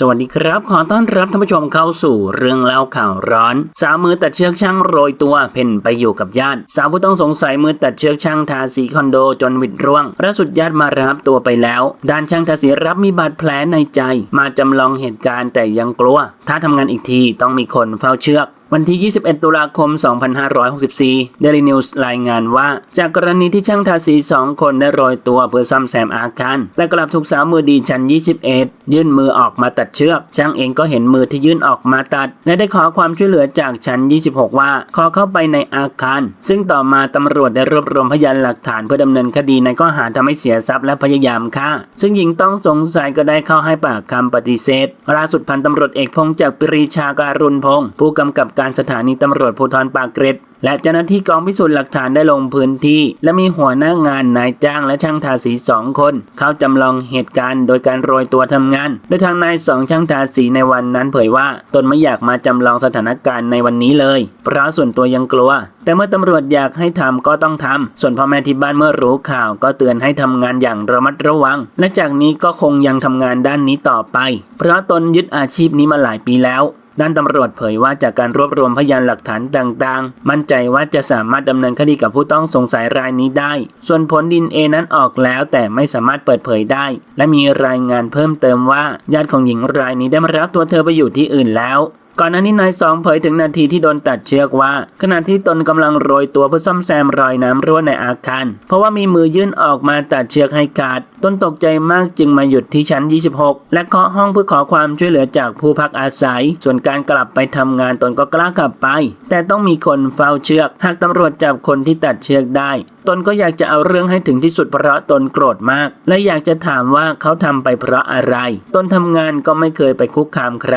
สวัสดีครับ ขอต้อนรับท่านผู้ชมเข้าสู่เรื่องเล่าข่าวร้อน สาวมือตัดเชือกช่างโรยตัว เพ่นไปอยู่กับญาติ สาวผู้ต้องสงสัยมือตัดเชือกช่างทาสีคอนโดจนวิดร่วงล่าสุดญาติมารับตัวไปแล้ว ด้านช่างทาสีรับมีบาดแผลในใจ มาจำลองเหตุการณ์แต่ยังกลัว ถ้าทำงานอีกทีต้องมีคนเฝ้าเชือกวันที่ 21 ตุลาคม 2564 Daily News รายงานว่า จากกรณีที่ช่างทาสี 2 คนได้โรยตัวเพื่อซ่อมแซมอาคาร และกลับถูกสาวมือดีชั้น 21 ยื่นมือออกมาตัดเชือก ช่างเองก็เห็นมือที่ยื่นออกมาตัด และได้ขอความช่วยเหลือจากชั้น 26 ว่า ขอเข้าไปในอาคาร ซึ่งต่อมาตำรวจได้รวบรวมพยานหลักฐานเพื่อดำเนินคดีในข้อหาทำให้เสียทรัพย์และพยายามฆ่า ซึ่งหญิงต้องสงสัยก็ได้เข้าให้ปากคำปฏิเสธล่าสุดพันตำรวจเอกพงษ์จากปรีชาการุณพงศ์ผู้กำกับการสถานีตำรวจภูธรปากเกร็ด และเจ้าหน้าที่กองพิสูจน์หลักฐานได้ลงพื้นที่ และมีหัวหน้างานนายจ้างและช่างทาสีสองคน เข้าจำลองเหตุการณ์โดยการโรยตัวทำงาน โดยทางนายสองช่างทาสีในวันนั้นเผยว่า ตนไม่อยากมาจำลองสถานการณ์ในวันนี้เลย เพราะส่วนตัวยังกลัว แต่เมื่อตำรวจอยากให้ทำก็ต้องทำส่วนพ่อแม่ที่บ้านเมื่อรู้ข่าวก็เตือนให้ทำงานอย่างระมัดระวัง และจากนี้ก็คงยังทำงานด้านนี้ต่อไป เพราะตนยึดอาชีพนี้มาหลายปีแล้ว ด้านตำรวจเผยว่าจากการรวบรวมพยานหลักฐานต่างๆ มั่นใจว่าจะสามารถดำเนินคดีกับผู้ต้องสงสัยรายนี้ได้ ส่วนผลดินเอนั้นออกแล้วแต่ไม่สามารถเปิดเผยได้ และมีรายงานเพิ่มเติมว่าญาติของหญิงรายนี้ได้มารับตัวเธอไปอยู่ที่อื่นแล้ว ก่อนหน้านี้นายสองเผยถึงนาทีที่โดนตัดเชือกว่า ขณะที่ตนกำลังโรยตัวเพื่อซ่อมแซมรอยน้ำรั่วในอาคาร เพราะว่ามีมือยื่นออกมาตัดเชือกให้ขาด ตนตกใจมากจึงมาหยุดที่ชั้น 26 และเคาะห้องเพื่อขอความช่วยเหลือจากผู้พักอาศัย ส่วนการกลับไปทำงานตนก็กล้ากลับไป แต่ต้องมีคนเฝ้าเชือก หากตำรวจจับคนที่ตัดเชือกได้ ตนก็อยากจะเอาเรื่องให้ถึงที่สุดเพราะตนโกรธมาก และอยากจะถามว่าเขาทำไปเพราะอะไร ตนทำงานก็ไม่เคยไปคุกคามใคร